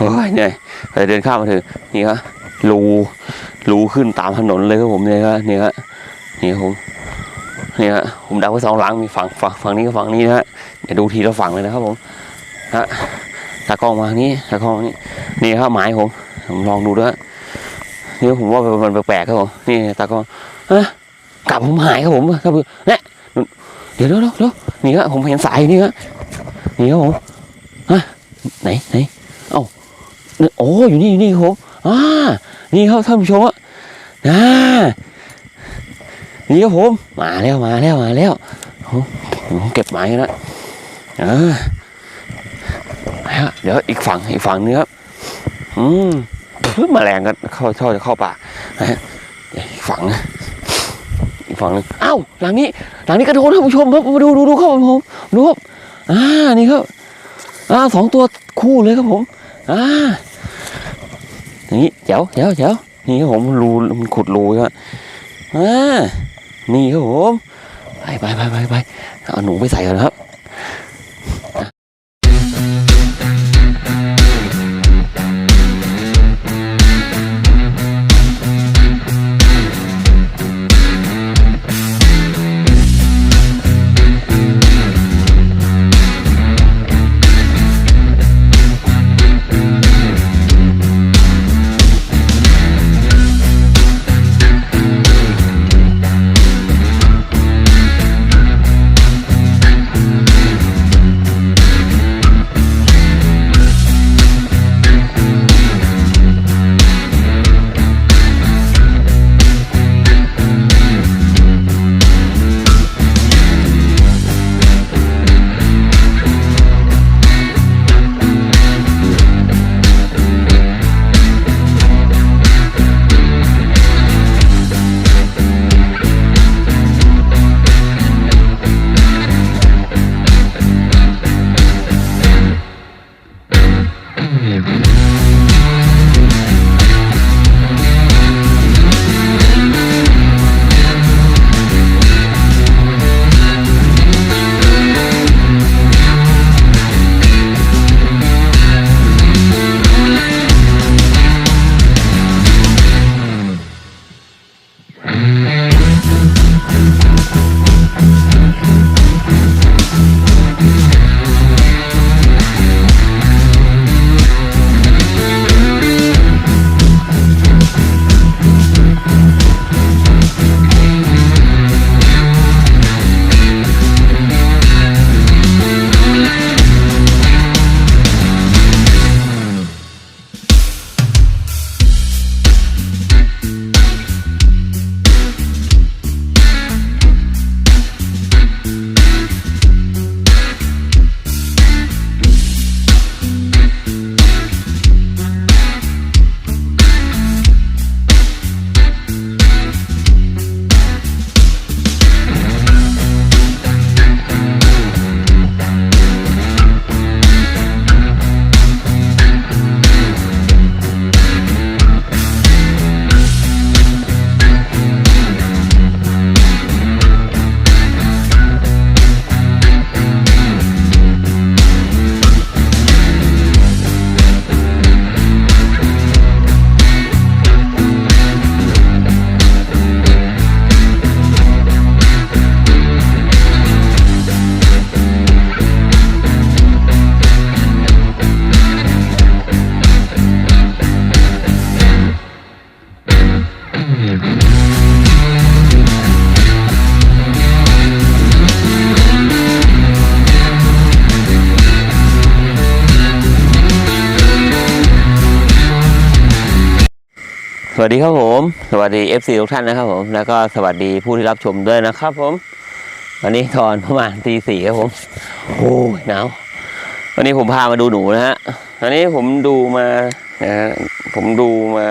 โอ้ยเหนื่อยไปเดินข้ามมาถึงนี่ครับรูรูขึ้นตามถนนเลยครับผมเนี่ยครับนี่ครับนี่ผมนี่ครับผมเดาไว้สองหลังมีฝั่งฝั่งฝั่งนี้กับฝั่งนี้นะฮะเดี๋ยวดูทีละฝั่งเลยนะครับผมฮะตากล้องมาทางนี้ตากล้องนี่นี่ครับหมายผมผมลองดูด้วยนี่ผมว่ามันแปลกๆครับผมนี่ตากล้องฮะกลับผมหายครับผมครับเนี่ยเดี๋ยวเดี๋ยวเดี๋ยวนี่ครับผมเห็นสายนี่ครับนี่ครับผมฮะไหนไหนเนี่ย โอ้อยู่นี่อยู่นี่ครับอ่านี่ครับท่านผู้ชมอะอ่านี่ครับผมมาแล้วมาแล้วมาแล้วผมเก็บไม้แล้วเออมาแล้วเดี๋ยวอีกฝั่งอีกฝั่งนึงครับอืมแมลงก็เข้าจะเข้าป่านะฮะเดี๋ยวอีกฝั่งอีกฝั่งนึงอ้าวหลังนี้ หลังนี้กระโดดท่านผู้ชมครับมาดูดูดูครับผมดูครับอ่านี่ครับอ่าสองตัวคู่เลยครับผมอ่า นี้เจ๋วเจ๋วเจ๋วนี่ครับผมรูมันขุดรูครับอ่านี่ครับผมไปไปไปไปไปเอาหนูไปใส่ก่อนครับ วัสดีครับผม สวัสดี FC ทุกท่านนะครับผม แล้วก็สวัสดีผู้ที่รับชมด้วยนะครับผม วันนี้ตอนประมาณตีสี่ครับผม โอ้ยหนาว วันนี้ผมพามาดูหนูนะฮะ อันนี้ผมดูมานะฮะผมดูมา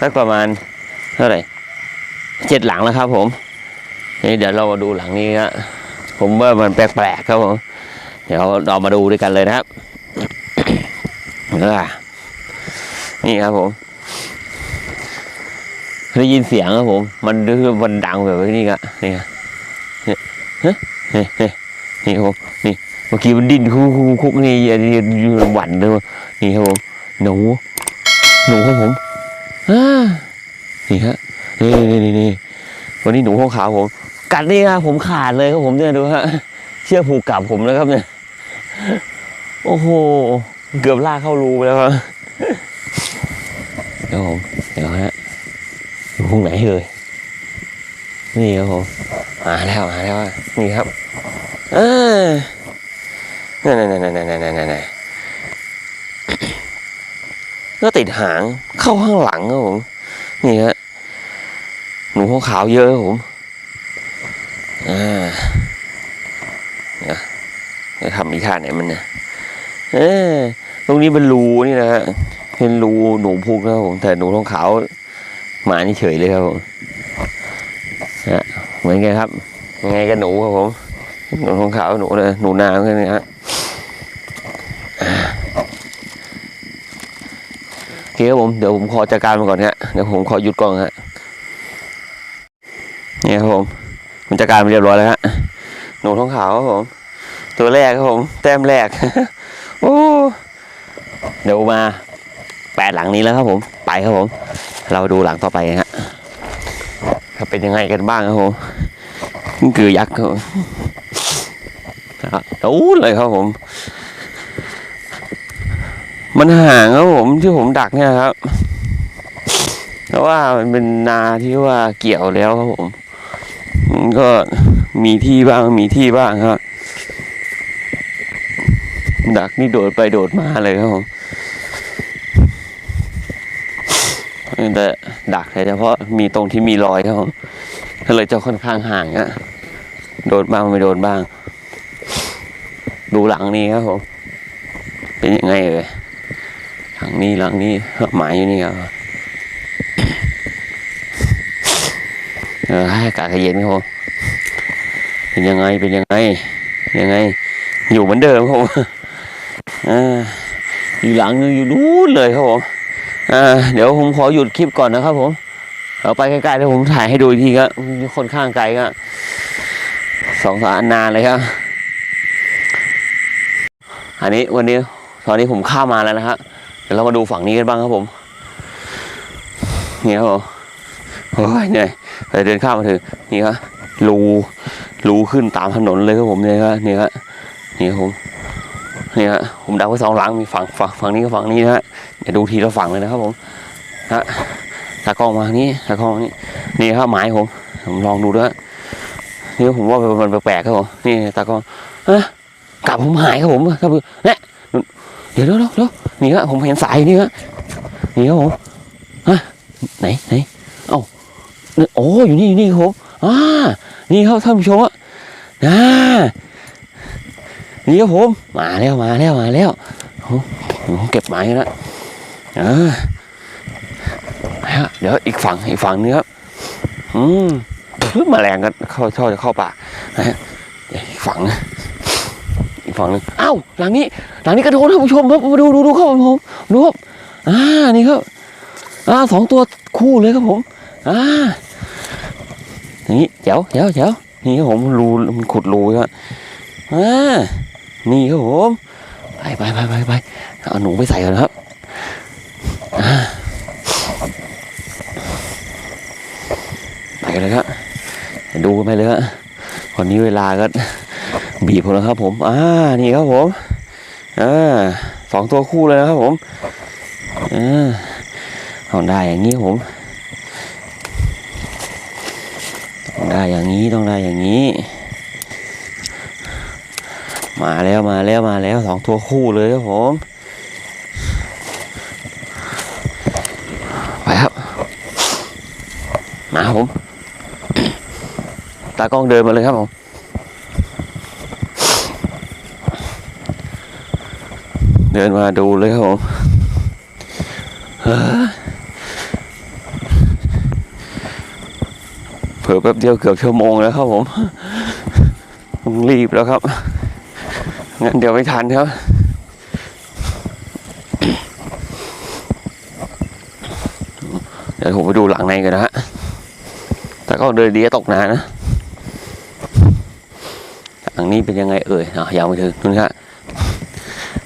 สักประมาณเท่าไหร่เจ็ดหลังแล้วครับผม นี่เดี๋ยวเรามาดูหลังนี้ฮะ ผมว่ามันแปลกๆครับผม เดี๋ยวเรามาดูด้วยกันเลยนะครับนี่ครับผม ได้ยินเสียงครับผม มันคือมันดังแบบนี้ก็นี่ครับเนี่ยฮะนี่นี่ครับผมนี่เมื่อกี้มันดิ้นคุกคุกคุกนี่อันนี้อยู่หวั่นเลยนี่ครับผมหนูหนูของผมนี่ฮะนี่นี่นี่นี่วันนี้หนูของขาวผม กัดนี่นะผมขาดเลยครับผมเนี่ยดูฮะเชือกผูกกับผมนะครับเนี่ยโอ้โหเกือบลากเข้ารูไปแล้วครับเดี๋ยวผมเดี๋ยวฮะ อยู่ตรงไหนเลยนี่ครับผมมาแล้วมาแล้วนี่ครับเออนั่นนั่นนั่นนั่นนั่นนั่นนั่นก็ติดหางเข้าข้างหลังครับผมนี่ฮะหนูขาวเยอะครับผมอ่าเนี่ยจะทำอีท่าไหนมันเนี่ยเออตรงนี้เป็นรูนี่นะฮะเป็นรูหนูพุกนะครับผมแต่หนูทองขาว หมานี่เฉยเลยครับผมนะเหมือนกันครับยังไงกันหนูครับผมหนูทองขาวหนูเลยหนูนาแค่นี้ฮะอ่าโอเคครับผมเดี๋ยวผมขอจัดการมันก่อนฮะเดี๋ยวผมขอหยุดกล้องฮะนี่ครับผมมันจัดการไปเรียบร้อยแล้วฮะหนูทองขาวครับผม ตัวแรกครับผม แต้มแรก โอ้เดี๋ยวมา แปดหลังนี้แล้วครับผมไปครับผม เราดูหลังต่อไปฮะครับเป็นยังไงกันบ้างครับผมคือยักษ์ครับผมครับโอ้เลยครับผม มันห่างครับผมที่ผมดักเนี่ยครับเพราะว่ามันเป็นนาที่ว่าเกี่ยวแล้วครับผมมันก็มีที่บ้างมีที่บ้างครับดักนี่โดดไปโดดมาเลยครับผม แต่ดักเฉพาะมีตรงที่มีรอยครับผมก็เลยจะค่อนข้างห่างอะโดดบ้างไม่โดดบ้าง ดูหลังนี้ครับผม เป็นยังไงเอ่ยหลังนี้หลังนี้หมายอยู่นี่ครับเออห้อากาศเย็นครับผมเป็นยังไงเป็นยังไงยังไง อยู่เหมือนเดิมครับผมอ่าอยู่หลังนึงอยู่นู้นเลยครับผม อ่าเดี๋ยวผมขอหยุดคลิปก่อนนะครับ ผมเอาไปใกล้ๆเดี๋ยวผมถ่ายให้ดูอีกทีครับค่อนข้างไกลก็สองสามอันนานเลยครับ อันนี้วันนี้ตอนนี้ผมข้ามมาแล้วนะฮะเดี๋ยวเรามาดูฝั่งนี้กันบ้างครับผมนี่ครับผมโอ้ยเหนื่อยไปเดินข้ามมาถึงนี่ครับรูรูขึ้นตามถนนเลยครับผมเนี่ยครับนี่ครับนี่ครับผม นี่ฮะผมดักไว้สองหลังมีฝั่งฝั่งฝั่งนี้กับฝั่งนี้นะฮะเดี๋ยวดูทีละฝั่งเลยนะครับผมฮะตากล้องมาทางนี้ตากล้องนี่นี่ครับหมายผมผมลองดูด้วยนี่ผมว่ามันแปลกๆครับผมนี่ตากล้องฮะกลับผมหายครับผมครับเนี่ยเดี๋ยวเดี๋ยวเดี๋ยวเดี๋ยวนี่ฮะผมเห็นสายนี่ฮะนี่ครับผมฮะไหนไหนเอ้าโอ้อยู่นี่อยู่นี่ครับผมอ่านี่ครับท่านผู้ชมอะอ่า นี่ครับผมมาแล้วมาแล้วมาแล้วเก็บไม้แล้วเออฮะเดี๋ยวอีกฝั่งอีกฝั่งนึงครับอืมพิ่งมาแรงกันเข้าชอบจะเข้าป่านะฮะอีกฝั่งอีกฝั่งนึงอ้าวหลังนี้ หลังนี้กระโดดท่านผู้ชมครับมาดูดูดูครับผมดูครับอ่านี่ครับอ่าสองตัวคู่เลยครับผมอ่านี่เจ๋วเจ๋วเจ๋วนี่ครับผมรูมันขุดรูครับอ่า นี่ครับผมไปไปไปไปไปเอาหนูไปใส่ก่อนครับอ่าไปกันเลยครับดูกันไปเลยครับวันนี้เวลาก็บีบผมแล้วครับ ผมอ่านี่ครับผมอ่าสองตัวคู่เลยนะครับผมอ่าต้องได้อย่างนี้ผม ต้องได้อย่างนี้ต้องได้อย่างนี้ มาแล้วมาแล้วมาแล้วสองตัวคู่เลยครับผมไปครับ มาผม ตากล้องเดินมาเลยครับผมเดินมาดูเลยครับผมเฮ้อเผื่อแป๊บเดียวเกือบชั่วโมงแล้วครับผมต้องรีบแล้วครับ งั้นเดี๋ยวไม่ทันครับเดี๋ยวผมไปดูหลังในกันนะฮะแต่ก็เดินดีตกนานนะหลังนี้เป็นยังไงเอ่ยอะยาวไปถึงนู่นครับ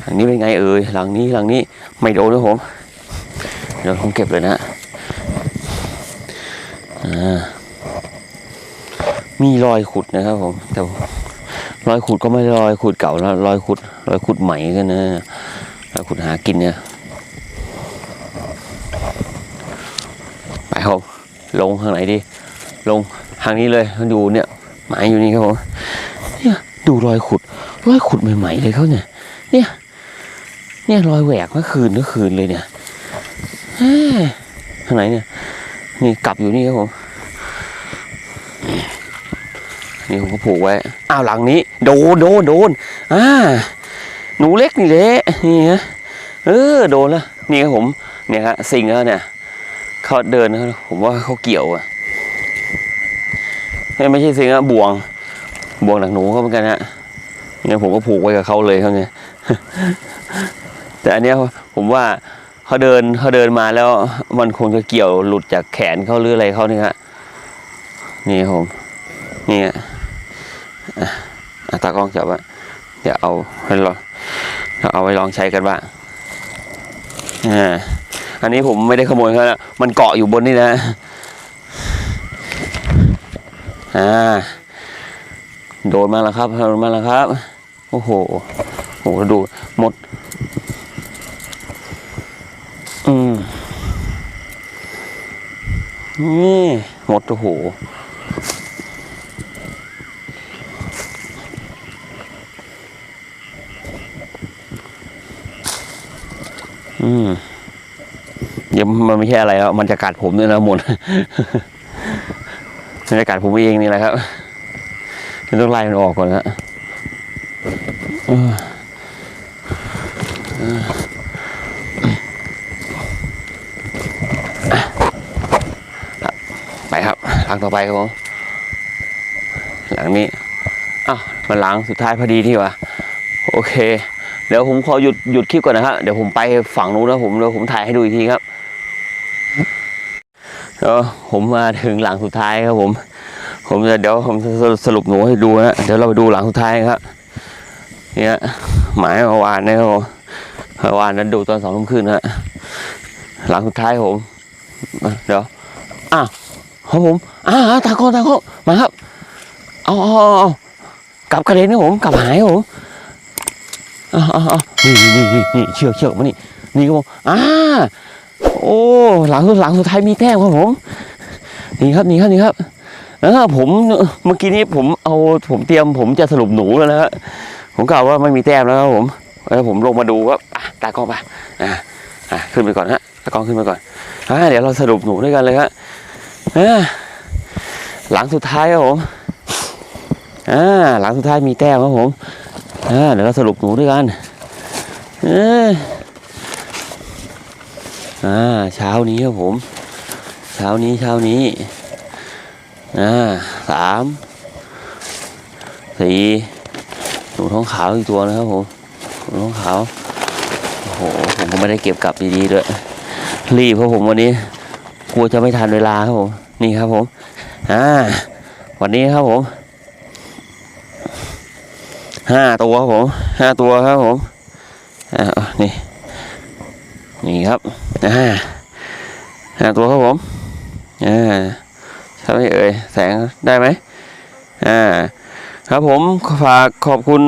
หลังนี้เป็นไงเอ่ยหลังนี้หลังนี้ไม่โดนนะผมเดี๋ยวผมเก็บเลยนะอ่ามีรอยขุดนะครับผมแต่ รอยขุดก็ไม่ใช่รอยขุดเก่าแล้วรอยขุดรอยขุดใหม่กันนะรอยขุดหากินเนี่ยไปครับลงทางไหนดี ลงทางนี้เลยดูเนี่ยหมายอยู่นี่ครับผมเนี่ยดูรอยขุด รอยขุดใหม่ๆเลยเขาเนี่ย เนี่ยเนี่ยรอยแหวกเมื่อคืนเมื่อคืนเลยเนี่ยเฮ้ยทางไหนเนี่ย นี่กลับอยู่นี่ครับผม นี่ผมก็ผูกไว้ อ้าวหลังนี้ โดนโดนโดนอ่าหนูเล็กนี่แหละนี่ฮะเออโดนแล้วนี่ครับผมเนี่ยฮะสิงแล้วเนี่ยเขาเดินผมว่าเขาเกี่ยวอะไม่ใช่สิงอะบ่วงบ่วงหนักหนูเขาเหมือนกันฮะเนี่ยผมก็ผูกไว้กับเขาเลยเขาเนี่ยแต่อันเนี้ยผมว่าเขาเดินเขาเดินมาแล้วมันคงจะเกี่ยวหลุดจากแขนเขาหรืออะไรเขาเนี่ยฮะนี่ผมนี่ฮะ ตากล้องจับไว้เดี๋ยวเอาให้ลองเอาไว้ลองใช้กันบ้างอ่าอันนี้ผมไม่ได้ขโมยเขานะมันเกาะอยู่บนนี่นะอ่าโดนมาแล้วครับโดนมาแล้วครับ โอ้โหโอ้โหดูหมด อืมนี่หมดโอ้โห มันไม่ใช่อะไรแล้วมันจะกัดผมด้วยนะหมดมันจะกัดผมเองนี่แหละครับต้องไล่มันออกก่อนนะไปครับหลังต่อไปครับผมหลังนี้อ้าวมาหลังสุดท้ายพอดีที่วะโอเค เดี๋ยวผมขอหยุดหยุดคลิปก่อนนะครับเดี๋ยวผมไปฝั่งนู้นแล้วผมเดี๋ยวผมถ่ายให้ดูอีกทีครับ แล้วผมมาถึงหลังสุดท้ายครับผม ผมจะเดี๋ยวผมจะสรุปหนูให้ดูนะเดี๋ยวเราไปดูหลังสุดท้ายครับ เนี่ยหมายเมื่อวานนะครับผมเมื่อวานนั้นดูตอนสองทุ่มครึ่งนฮะหลังสุดท้ายผม เดี๋ยวอะครับผมอ่าตาโกตาโกมาครับเอาเอาเอากลับกระเด็นนะผมกลับหายผมเอ๋อาเอานี่นี่นี่นี่เชือกเชือกมานี่นี่ครับผมอ่า โอ้หลังหลังสุดท้ายมีแต้มครับผมนี่ครับนี่ครับนี่ครับแล้วถ้าผมเมื่อกี้นี้ผมเอาผมเตรียม ผมจะสรุปหนูแล้วนะฮะผมกล่าวว่าไม่มีแต้มแล้วครับผมแล้วผมลงมาดูว่าตากล้องไปอะอะขึ้นไปก่อนฮะตากล้องขึ้นไปก่อนอะเดี๋ยวเราสรุปหนูด้วยกันเลยฮะอะหลังสุดท้ายครับผมอ่าหลังสุดท้ายมีแต้มครับผมอ่าเดี๋ยวเราสรุปหนูด้วยกันเออ อ่าเช้านี้ครับผม เช้านี้เช้านี้อ่าสามสี่หนูท้องขาวอีกตัวนะครับผมหนูท้องขาวโอ้โหผมก็ไม่ได้เก็บกลับดีๆด้วยรีบเพราะผมวันนี้กลัวจะไม่ทันเวลาครับผมนี่ครับผมอ่าวันนี้ครับผมห้าตัวครับผมห้าตัวครับผมอ่านี่ นี่ครับอ่าห้าตัวครับผมอ่าใช่ไหมเอ่ยแสงได้ไหมอ่าครับผมฝากขอบคุณ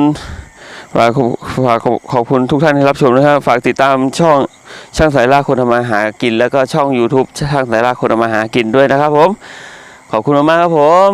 ฝากฝากขอบขอบคุณทุกท่านที่รับชมนะครับ ฝากติดตามช่องช่างสายล่าคนทำมาหากิน แล้วก็ช่อง YouTube ช่างสายล่าคนทำมาหากินด้วยนะครับผม ขอบคุณมากๆครับผม